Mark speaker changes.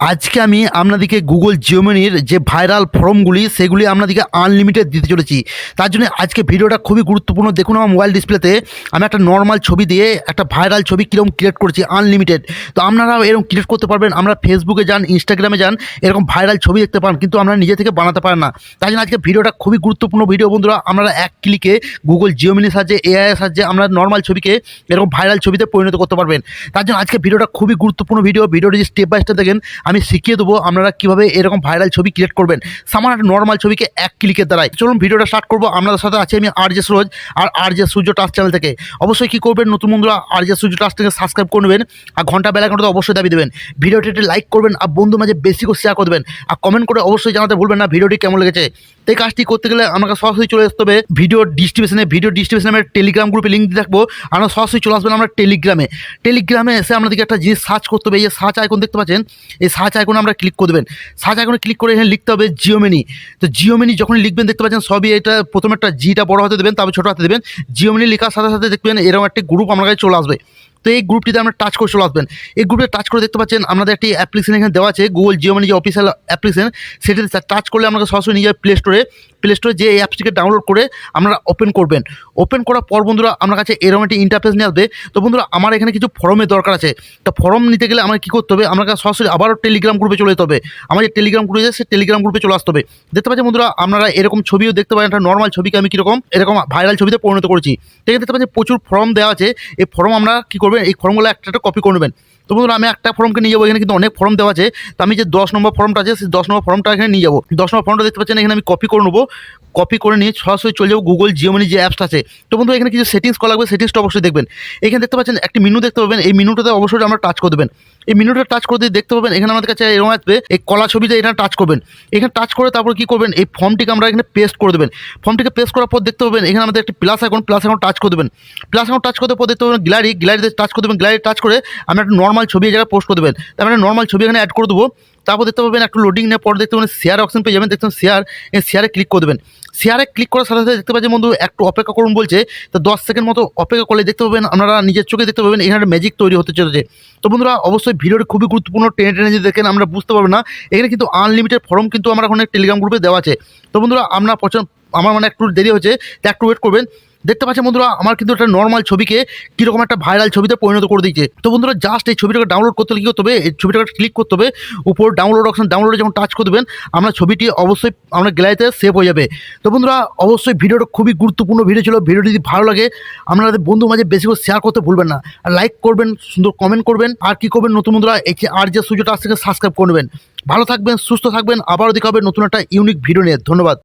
Speaker 1: আজকে আমি আপনাদেরকে গুগল জিওমেনির যে ভাইরাল ফর্মগুলি সেগুলি আপনাদেরকে আনলিমিটেড দিতে চলেছি। তার জন্য আজকে ভিডিওটা খুবই গুরুত্বপূর্ণ। দেখুন আমার মোবাইল ডিসপ্লেতে আমি একটা নর্মাল ছবি দিয়ে একটা ভাইরাল ছবি কীরকম ক্রিয়েট করেছি আনলিমিটেড তো আপনারা এরকম ক্রিয়েট করতে পারবেন। আমরা ফেসবুকে যান ইনস্টাগ্রামে যান, এরকম ভাইরাল ছবি দেখতে পান, কিন্তু আপনারা নিজে থেকে বানাতে পারেন না। তাই জন্য আজকে ভিডিওটা খুবই গুরুত্বপূর্ণ। ভিডিও বন্ধুরা আমরা এক ক্লিকে গুগল জিওমিনির সাহায্যে এআই সাহায্যে আমরা নর্মাল ছবিকে এরকম ভাইরাল ছবিতে পরিণত করতে পারবেন। তার জন্য আজকে ভিডিওটা খুবই গুরুত্বপূর্ণ ভিডিও। ভিডিওটি স্টেপ বাই স্টেপ দেখেন আমি শিখিয়ে দেবো আপনারা কীভাবে এরকম ভাইরাল ছবি ক্রিয়েট করবেন। সামান্য একটা নর্মাল ছবিকে এক ক্লিকের দ্বারাই। চলুন ভিডিওটা স্টার্ট করব। আপনাদের সাথে আছে আমি আর জে সুরজ আর R J Surya touch channel থেকে। অবশ্যই কী করবেন নতুন বন্ধুরা আর জে সূর্য টাচ থেকে সাবস্ক্রাইব করে নেবেন আর ঘণ্টা বেলা ঘণ্টা অবশ্যই দাবি দেবেন। ভিডিওটি একটি লাইক করবেন আর বন্ধু মাঝে বেশি করে শেয়ার করে দেবেন আর কমেন্ট করে অবশ্যই জানাতে ভুলবেন না ভিডিওটি কেমন লেগেছে। এই কাজটি করতে গেলে আমাকে সরাসরি চলে আসতে হবে ভিডিও ডিস্ট্রিবিউশনে ভিডিও ডিস্ট্রিবিউশনে আমরা টেলিগ্রাম গ্রুপে লিঙ্ক দিয়ে থাকব আমরা সরাসরি চলে আসবেন আমরা টেলিগ্রামে টেলিগ্রামে এসে আমাদেরকে একটা জিনিস সার্চ করতে হবে। এই সার্চ আইকন দেখতে পাচ্ছেন, এই সার্চ আইকনে আমরা ক্লিক করবেন। সার্চ আইকনে ক্লিক করে এখানে লিখতে হবে জিওমেনি তো জিওমেনি যখন লিখবেন, দেখতে পাচ্ছেন সবই এটা প্রথমে একটা জিটা বড় হাতে দেবেন, তারপর ছোটো হাতে দেবেন। জিওমেনি লেখার সাথে সাথে দেখবেন এরকম একটি গ্রুপ আমার কাছে চলে আসবে। তো এই গ্রুপটিতে আমরা টাচ করে চলে আসবেন। এই গ্রুপে টাচ করে দেখতে পাচ্ছেন আমাদের একটি অ্যাপ্লিকেশন এখানে দেওয়া আছে গুগল জিওমানি যে অফিসিয়াল অ্যাপ্লিকেশন সেটিতে টাচ করলে আমাকে সরাসরি নিয়ে যাবে প্লে স্টোরে প্লে স্টোরে যে এই অ্যাপসটিকে ডাউনলোড করে আপনারা ওপেন করবেন। ওপেন করার পর বন্ধুরা, আমার কাছে এরকম একটি ইন্টারফেস নিয়ে আসবে তো বন্ধুরা, আমার এখানে কিছু ফর্মের দরকার আছে। তো ফর্ম নিতে গেলে আমার কী করতে হবে? আমার কাছে সরাসরি আবারও টেলিগ্রাম গ্রুপে চলে যেতে হবে। আমার যে টেলিগ্রাম গ্রুপে আছে সেই টেলিগ্রাম গ্রুপে চলে আসতে হবে। দেখতে পাচ্ছেন বন্ধুরা, আপনারা এরকম ছবিও দেখতে পারেন। একটা নর্মাল ছবিকে আমি কীরকম, এরকম ভাইরাল ছবিতে পরিণত করেছি। দেখতে পাচ্ছেন প্রচুর ফর্ম দেওয়া আছে। এই ফর্ম আমরা কী করবেন? এই ফর্মগুলো একটা একটা কপি করে নেবেন। তো বন্ধুরা, আমি একটা ফর্মকে নিয়ে যাব। এখানে কিন্তু অনেক ফর্ম দেওয়া আছে। তো আমি যে দশ নম্বর ফর্মটা আছে, সেই দশ নম্বর ফর্মটা এখানে নিয়ে যাব। দশ নম্বর ফর্মটা দেখতে পাচ্ছেন, এখানে আমি কপি করে নেব। কপি করে নিয়ে সরাসরি চলে যাব গুগল জিও মানি যে অ্যাপসটা আছে। তো বন্ধু এখানে কিছু সেটিংস করা লাগবে। সেটিংসটা অবশ্যই দেখবেন। এখানে দেখতে পাচ্ছেন, একটি মেনু দেখতে পাবেন। এই মেনুটাতে অবশ্যই আমরা টাচ করে দেবেন। এই মিনুটা টাচ করে দিয়ে দেখতে পাবেন, এখানে আমাদের কাছে এরকম আসবে, এই কলা ছবিতে এখানে টাচ করবেন। এখানে টাচ করে তারপর কি করবেন, এই ফর্মটিকে আমরা এখানে পেস্ট করে দেবেন। ফর্মটিকে পেস্ট করার পর দেখতে পাবেন, এখানে আমাদের একটি প্লাস এখন প্লাস এখন টাচ করে দেবেন। প্লাস এখন টাচ করতে পর দেখতে পাবেন গ্যালারি গ্যালারিতে টাচ করে দেবেন গ্যালারি টাচ করে আমরা একটা নর্মাল ছবি এই জায়গায় পোস্ট করে দেবেন। তার মানে নর্মাল ছবি এখানে অ্যাড করে দেবো। তারপর দেখতে পাবেন একটু লোডিং নেওয়ার পর দেখতে পাবেন শেয়ার অপশন পেয়ে যাবেন। দেখতে শেয়ার শেয়ারে ক্লিক করে দেবেন। শেয়ারে ক্লিক করার সাথে সাথে দেখতে পাচ্ছেন বন্ধু, একটু অপেক্ষা করুন বলছে, তো দশ সেকেন্ড মতো অপেক্ষা করলে দেখতে পাবেন আপনারা নিজের চোখে দেখতে পাবেন এখানে ম্যাজিক তৈরি হতে চলেছে। তো বন্ধুরা, অবশ্যই ভিডিওটি খুবই গুরুত্বপূর্ণ, টেনে টেনে যদি দেখেন আমরা বুঝতে পারব না। এখানে কিন্তু আনলিমিটেড ফর্ম কিন্তু আমার এখন টেলিগ্রাম গ্রুপে দেওয়া আছে। তো বন্ধুরা, আমরা পছন্দ আমার মানে একটু দেরি হচ্ছে একটু ওয়েট করবেন। দেখতে পাচ্ছেন বন্ধুরা, আমার কিন্তু একটা নর্মাল ছবিকে কীরকম একটা ভাইরাল ছবিতে পরিণত করে দিয়েছে। তো বন্ধুরা জাস্ট এই ছবিটাকে ডাউনলোড করতে কী করতে হবে, এই ছবিটাকে ক্লিক করতে হবে, উপর ডাউনলোড অপশন ডাউনলোডে যখন টাচ করে দেবেন, আমরা ছবিটি অবশ্যই আমরা গ্যালারিতে সেভ হয়ে যাবে। তো বন্ধুরা, অবশ্যই ভিডিওটা খুবই গুরুত্বপূর্ণ ভিডিও ছিল ভিডিওটি যদি ভালো লাগে আপনাদের বন্ধু মাঝে বেশি করে শেয়ার করতে ভুলবেন না। আর লাইক করবেন, সুন্দর কমেন্ট করবেন, আর কী করবেন নতুন বন্ধুরা, এই আর যে সুযোগটা থেকে সাবস্ক্রাইব করে নেবেন। ভালো থাকবেন, সুস্থ থাকবেন, আবারও দেখা হবে নতুন একটা ইউনিক ভিডিও নিয়ে। ধন্যবাদ।